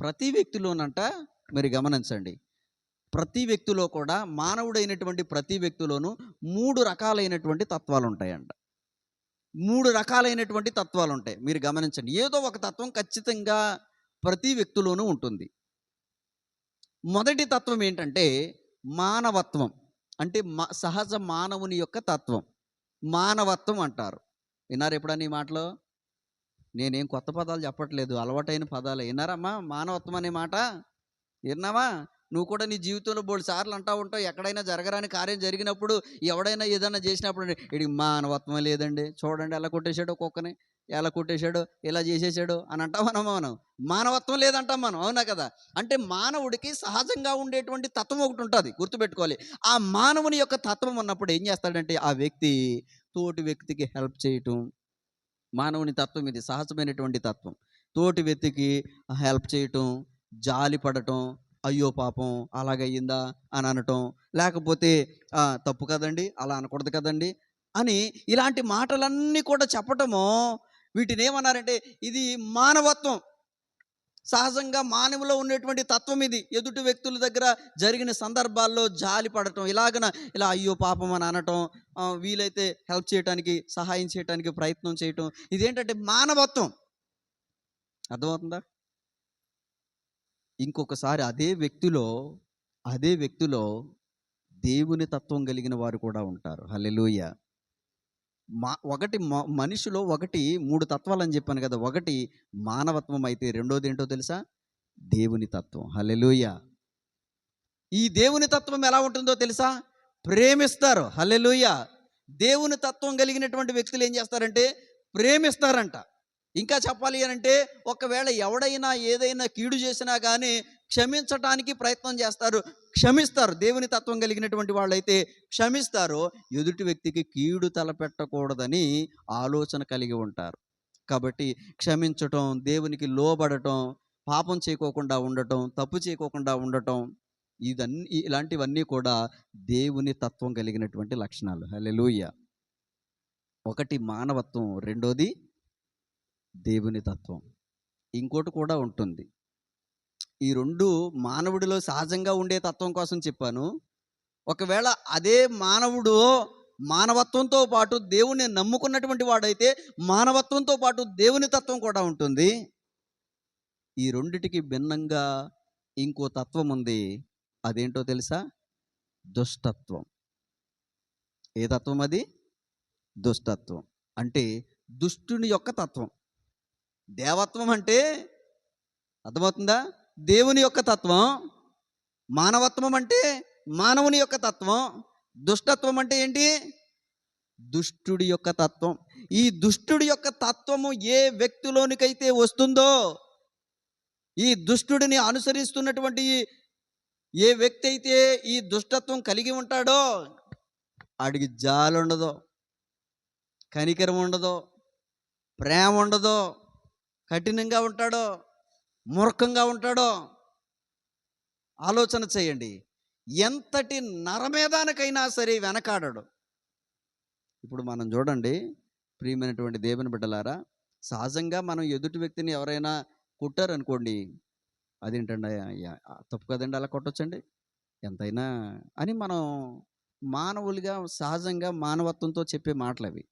ప్రతి వ్యక్తిలోనంట మీరు గమనించండి. ప్రతి వ్యక్తిలో కూడా మానవుడైనటువంటి ప్రతి వ్యక్తిలోనూ మూడు రకాలైనటువంటి తత్వాలు ఉంటాయంట మూడు రకాలైనటువంటి తత్వాలు ఉంటాయి మీరు గమనించండి. ఏదో ఒక తత్వం ఖచ్చితంగా ప్రతి వ్యక్తిలోనూ ఉంటుంది. మొదటి తత్వం ఏంటంటే మానవత్వం. అంటే మా సహజ మానవుని యొక్క తత్వం. మానవత్వం అంటారు. విన్నారు ఎప్పుడన్నా ఈ మాటలో? నేనేం కొత్త పదాలు చెప్పట్లేదు. అలవాటైన పదాలు. విన్నారమ్మా మానవత్వం అనే మాట? విన్నావా? నువ్వు కూడా నీ జీవితంలో బోడు సార్లు అంటా ఉంటావు. ఎక్కడైనా జరగరాని కార్యం జరిగినప్పుడు ఎవడైనా ఏదైనా చేసినప్పుడు ఇది మానవత్వం లేదండి. చూడండి ఎలా కొట్టేశాడు కుక్కని. ఎలా కొట్టేశాడు ఇలా చేసేసాడు అని అంటాం మనం మనం. మానవత్వం లేదంటాం మనం. అవునా కదా? అంటే మానవుడికి సహజంగా ఉండేటువంటి తత్వం ఒకటి ఉంటుంది. గుర్తుపెట్టుకోవాలి. ఆ మానవుని యొక్క తత్వం ఉన్నప్పుడు ఏం చేస్తాడంటే ఆ వ్యక్తి తోటి వ్యక్తికి హెల్ప్ చేయటం మానవుని తత్వం ఇది సహజమైనటువంటి తత్వం. తోటి వ్యక్తికి హెల్ప్ చేయటం జాలి పడటం అయ్యో పాపం అలాగయ్యిందా అని అనటం లేకపోతే తప్పు కదండి అలా అనకూడదు కదండి అని ఇలాంటి మాటలన్నీ కూడా చెప్పటము వీటిని ఏమన్నారంటే ఇది మానవత్వం. సహజంగా మానవులో ఉండేటువంటి తత్వం ఇది. ఎదుటి వ్యక్తుల దగ్గర జరిగిన సందర్భాల్లో జాలి పడటం ఇలాగన ఇలా అయ్యో పాపం అని అనటం వీలైతే హెల్ప్ చేయడానికి సహాయం చేయడానికి ప్రయత్నం చేయటం ఇదేంటంటే మానవత్వం. అర్థమవుతుందా? ఇంకొకసారి అదే వ్యక్తిలో అదే వ్యక్తిలో దేవుని తత్వం కలిగిన వారు కూడా ఉంటారు. హల్లెలూయ. మా ఒకటి మ- మనిషిలో ఒకటి మూడు తత్వాలు అని చెప్పాను కదా! ఒకటి మానవత్వం అయితే రెండోది ఏంటో తెలుసా? దేవుని తత్వం. హలెలుయ ఈ దేవుని తత్వం ఎలా ఉంటుందో తెలుసా? ప్రేమిస్తారు. హలెలుయ దేవుని తత్వం కలిగినటువంటి వ్యక్తులు ఏం చేస్తారంటే ప్రేమిస్తారంట. ఇంకా చెప్పాలి అని అంటే ఒకవేళ ఎవడైనా ఏదైనా కీడు చేసినా కానీ క్షమించటానికి ప్రయత్నం చేస్తారు. క్షమిస్తారు. దేవుని తత్వం కలిగినటువంటి వాళ్ళైతే క్షమిస్తారు. ఎదుటి వ్యక్తికి కీడు తలపెట్టకూడదని ఆలోచన కలిగి ఉంటారు. కాబట్టి క్షమించటం దేవునికి లోబడటం పాపం చేయకోకుండా ఉండటం తప్పు చేయకోకుండా ఉండటం ఇదన్నీ ఇలాంటివన్నీ కూడా దేవుని తత్వం కలిగినటువంటి లక్షణాలు. హల్లెలూయ! ఒకటి మానవత్వం రెండోది దేవుని తత్వం. ఇంకోటి కూడా ఉంటుంది. ఈ రెండు మానవుడిలో సహజంగా ఉండే తత్వం కోసం చెప్పాను. ఒకవేళ అదే మానవుడు మానవత్వంతో పాటు దేవుణ్ణి నమ్ముకున్నటువంటి వాడైతే మానవత్వంతో పాటు దేవుని తత్వం కూడా ఉంటుంది. ఈ రెండిటికి భిన్నంగా ఇంకో తత్వం ఉంది. అదేంటో తెలుసా? దుష్టత్వం. ఏ తత్వం అది? దుష్టత్వం. అంటే దుష్టుని యొక్క తత్వం. దేవత్వం అంటే అర్థమవుతుందా? దేవుని యొక్క తత్వం మానవత్వం అంటే మానవుని యొక్క తత్వం దుష్టత్వం అంటే ఏంటి? దుష్టుడి యొక్క తత్వం. ఈ దుష్టుడి యొక్క తత్వము ఏ వ్యక్తిలోనికైతే వస్తుందో ఈ దుష్టుడిని అనుసరిస్తున్నటువంటి ఏ వ్యక్తి అయితే ఈ దుష్టత్వం కలిగి ఉంటాడో ఆడికి జాలి ఉండదు కనికరం ఉండదు ప్రేమ ఉండదు కఠినంగా ఉంటాడో మూర్ఖంగా ఉంటాడో ఆలోచన చేయండి. ఎంతటి నరమేదానికైనా సరే వెనకాడడు. ఇప్పుడు మనం చూడండి ప్రియమైనటువంటి దేవుని బిడ్డలారా సహజంగా మనం ఎదుటి వ్యక్తిని ఎవరైనా కుట్టారనుకోండి అదేంటండి తప్పు కదండి అలా కొట్టొచ్చండి? ఎంతైనా అని మనం మానవులుగా సహజంగా మానవత్వంతో చెప్పే మాటలు అవి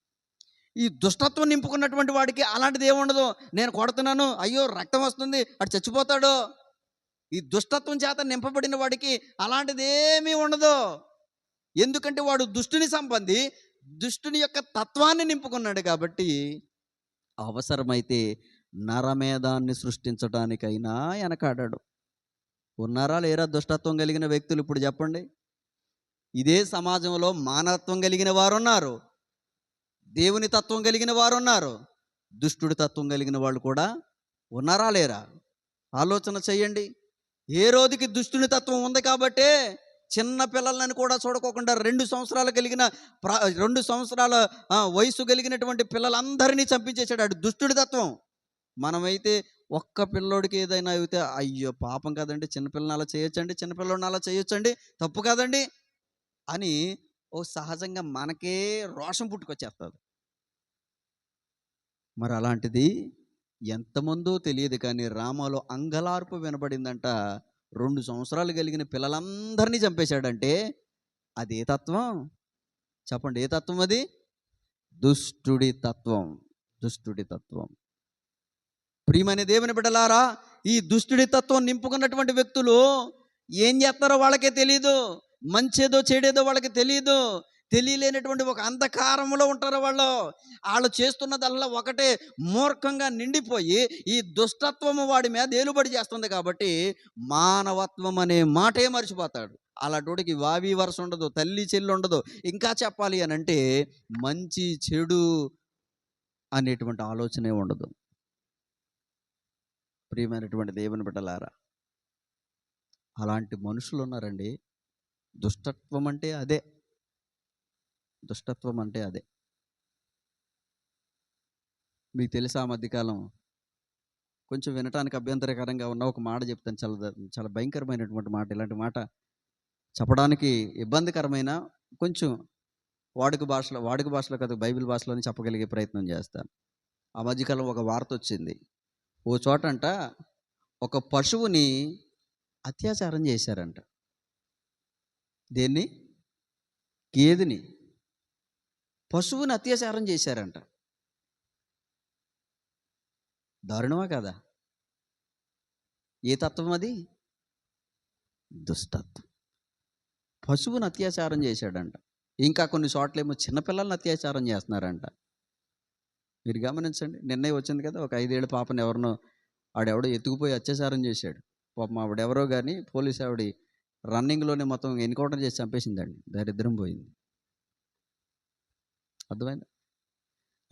ఈ దుష్టత్వం నింపుకున్నటువంటి వాడికి అలాంటిది ఏముండదు నేను కొడుతున్నాను అయ్యో రక్తం వస్తుంది అటు చచ్చిపోతాడు. ఈ దుష్టత్వం చేత నింపబడిన వాడికి అలాంటిది ఏమీ ఉండదు. ఎందుకంటే వాడు దుష్టుని సంబంధి దుష్టుని యొక్క తత్వాన్ని నింపుకున్నాడు కాబట్టి అవసరమైతే నరమేధాన్ని సృష్టించడానికైనా వెనకాడాడు. ఉన్నారా లేరా దుష్టత్వం కలిగిన వ్యక్తులు ఇప్పుడు చెప్పండి? ఇదే సమాజంలో మానవత్వం కలిగిన వారు ఉన్నారు దేవుని తత్వం కలిగిన వారు ఉన్నారు దుష్టుడి తత్వం కలిగిన వాళ్ళు కూడా ఉన్నారా లేరా? ఆలోచన చేయండి. ఏ రోజుకి దుష్టుని తత్వం ఉంది కాబట్టే చిన్న పిల్లలను కూడా చూడకోకుండా రెండు సంవత్సరాలు కలిగిన రెండు సంవత్సరాల వయసు కలిగినటువంటి పిల్లలందరినీ చంపించేశాడు ఆడు దుష్టుడి తత్వం. మనమైతే ఒక్క పిల్లోడికి ఏదైనా అయితే అయ్యో పాపం కదండి చిన్నపిల్లని అలా చేయొచ్చండి చిన్నపిల్లని అలా చేయొచ్చండి తప్పు కదండి అని ఓ సహజంగా మనకే రోషం పుట్టుకొచ్చేస్తుంది. మరి అలాంటిది ఎంతమందో తెలియదు కానీ రామాలో అంగలార్పు వినబడిందంట. రెండు సంవత్సరాలు కలిగిన పిల్లలందరినీ చంపేశాడంటే అది ఏ తత్వం. చెప్పండి ఏ తత్వం అది? దుష్టుడి తత్వం దుష్టుడి తత్వం. ప్రియమైన దేవుని బిడ్డలారా ఈ దుష్టుడి తత్వం నింపుకున్నటువంటి వ్యక్తులు ఏం చేస్తారో వాళ్ళకే తెలియదు మంచేదో చెడేదో వాళ్ళకి తెలియదు తెలియలేనటువంటి ఒక అంధకారంలో ఉంటారు వాళ్ళు. వాళ్ళు చేస్తున్నదల్లా ఒకటే మూర్ఖంగా నిండిపోయి ఈ దుష్టత్వము వాడి మీద ఏలుబడి చేస్తుంది కాబట్టి మానవత్వం అనే మాటే మర్చిపోతాడు. అలాంటికి వావి వరుస ఉండదు తల్లి చెల్లి ఉండదు. ఇంకా చెప్పాలి అని అంటే మంచి చెడు అనేటువంటి ఆలోచనే ఉండదు. ప్రియమైనటువంటి దేవుని బిడ్డలారా అలాంటి మనుషులు ఉన్నారండి. దుష్టత్వం అంటే అదే. దుష్టత్వం అంటే అదే. మీకు తెలుసా ఆ మధ్యకాలం? కొంచెం వినటానికి అభ్యంతరకరంగా ఉన్న ఒక మాట చెప్తాను. చాలా చాలా భయంకరమైనటువంటి మాట. ఇలాంటి మాట చెప్పడానికి ఇబ్బందికరమైన కొంచెం వాడుక భాషలో వాడుక భాషలో కాదు బైబిల్ భాషలోనే చెప్పగలిగే ప్రయత్నం చేస్తాను. ఆ మధ్యకాలం ఒక వార్త వచ్చింది. ఓ చోటంట ఒక పశువుని అత్యాచారం చేశారంట. దేన్ని? గేదెని. పశువుని అత్యాచారం చేశారంట. దారుణమా కదా? ఏ తత్వం అది? దుష్టత్వం పశువుని అత్యాచారం చేశాడంట. ఇంకా కొన్ని చోట్లేమో చిన్నపిల్లల్ని అత్యాచారం చేస్తున్నారంట. మీరు గమనించండి నిన్నే వచ్చింది కదా ఒక ఐదేళ్ళ పాపని ఎవరినో ఆడెవడో ఎత్తుకుపోయి అత్యాచారం చేశాడు. పాపం ఆవిడెవరో కానీ పోలీస్ ఆవిడ రన్నింగ్లోనే మొత్తం ఎన్కౌంటర్ చేసి చంపేసిందండి. దరిద్రం పోయింది. అర్థమైంది?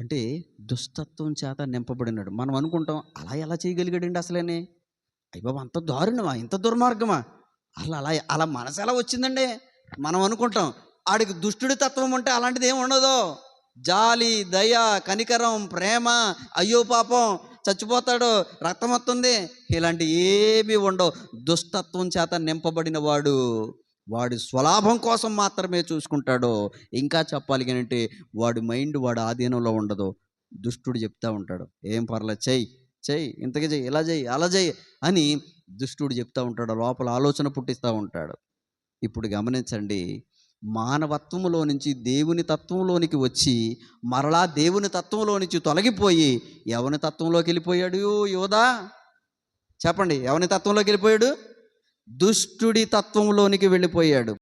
అంటే దుస్తత్వం చేత నింపబడినాడు. మనం అనుకుంటాం అలా ఎలా చేయగలిగాడండి అసలేనే? అయ్యో అంత దారుణమా? ఇంత దుర్మార్గమా? అసలు అలా అలా మనసు ఎలా వచ్చిందండి? మనం అనుకుంటాం ఆడికి దుష్టుడి తత్వం ఉంటే అలాంటిది ఏమి ఉండదు. జాలి దయ కనికరం ప్రేమ అయ్యో పాపం చచ్చిపోతాడు రక్తం వస్తుంది ఇలాంటి ఏమీ ఉండవు. దుష్టత్వం చేత నింపబడిన వాడు వాడి స్వలాభం కోసం మాత్రమే చూసుకుంటాడో ఇంకా చెప్పాలి అంటే వాడి మైండ్ వాడి ఆధీనంలో ఉండదు. దుష్టుడు చెప్తా ఉంటాడు ఏం పర్లేదు చెయ్యి చెయ్యి ఇంతకీ చెయ్యి ఇలా చెయ్యి అలా చెయ్యి అని దుష్టుడు చెప్తా ఉంటాడు లోపల ఆలోచన పుట్టిస్తూ ఉంటాడు. ఇప్పుడు గమనించండి మానవత్వంలో నుంచి దేవుని తత్వంలోనికి వచ్చి మరలా దేవుని తత్వంలో నుంచి తొలగిపోయి ఎవని తత్వంలోకి వెళ్ళిపోయాడు యోధా చెప్పండి ఎవని తత్వంలోకి వెళ్ళిపోయాడు? దుష్టుడి తత్వంలోనికి వెళ్ళిపోయాడు.